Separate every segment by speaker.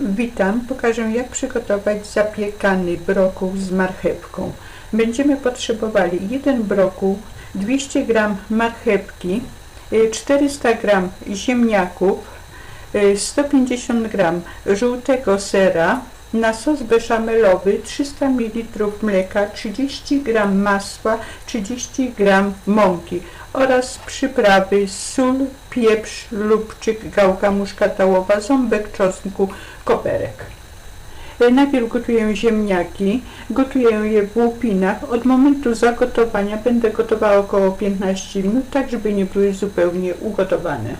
Speaker 1: Witam, pokażę jak przygotować zapiekany brokuł z marchewką. Będziemy potrzebowali jeden brokuł, 200 g marchewki, y, 400 g ziemniaków, y, 150 g żółtego sera, na sos beszamelowy 300 ml mleka, 30 g masła, 30 g mąki oraz przyprawy sól, pieprz, lubczyk, gałka muszkatałowa, ząbek czosnku, koperek. E, Najpierw gotuję ziemniaki, gotuję je w łupinach. Od momentu zagotowania będę gotowała około 15 minut, tak żeby nie były zupełnie ugotowane.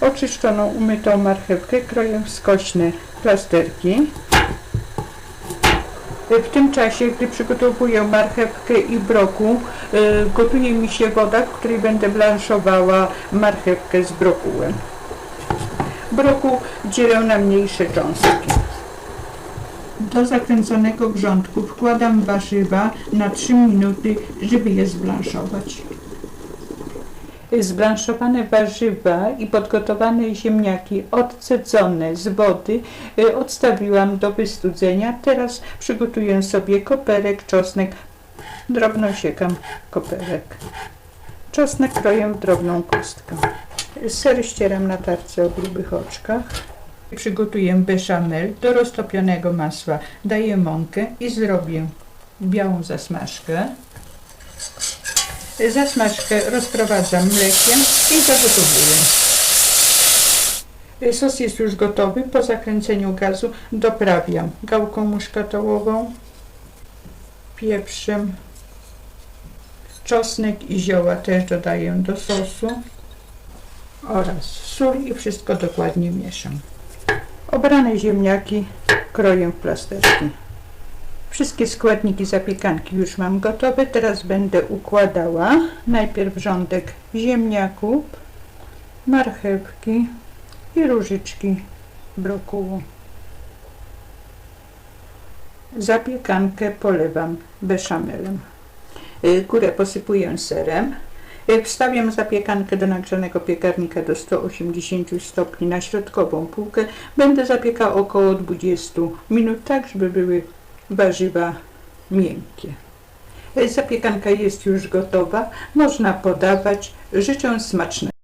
Speaker 1: Oczyszczoną, umytą marchewkę kroję w skośne plasterki. W tym czasie, gdy przygotowuję marchewkę i brokuł, y, gotuje mi się woda, w której będę blanszowała marchewkę z brokułem. Brokuł dzielę na mniejsze cząstki. Do zakręconego grządku wkładam warzywa na 3 minuty, żeby je zblanszować. Zblanszowane warzywa i podgotowane ziemniaki odcedzone z wody y, odstawiłam do wystudzenia. Teraz przygotuję sobie koperek, czosnek. Drobno siekam koperek. Czosnek kroję w drobną kostkę. Ser ścieram na tarce o grubych oczkach. Przygotuję beszamel. Do roztopionego masła daję mąkę i zrobię białą zasmażkę. Zasmażkę rozprowadzam mlekiem i zagotowuję. Sos jest już gotowy. Po zakręceniu gazu doprawiam gałką muszkatołową, pieprzem, czosnek i zioła też dodaję do sosu oraz sól i wszystko dokładnie mieszam. Obrane ziemniaki kroję w plasterki. Wszystkie składniki zapiekanki już mam gotowe. Teraz będę układała najpierw rządek ziemniaków, marchewki i różyczki brokułu. Zapiekankę polewam beszamelem. Y, Górę posypuję serem. Y, Wstawiam zapiekankę do nagrzanego piekarnika do 180 stopni na środkową półkę. Będę zapiekał około 20 minut, tak żeby były warzywa miękkie. Zapiekanka jest już gotowa, można podawać. Życzę smacznego.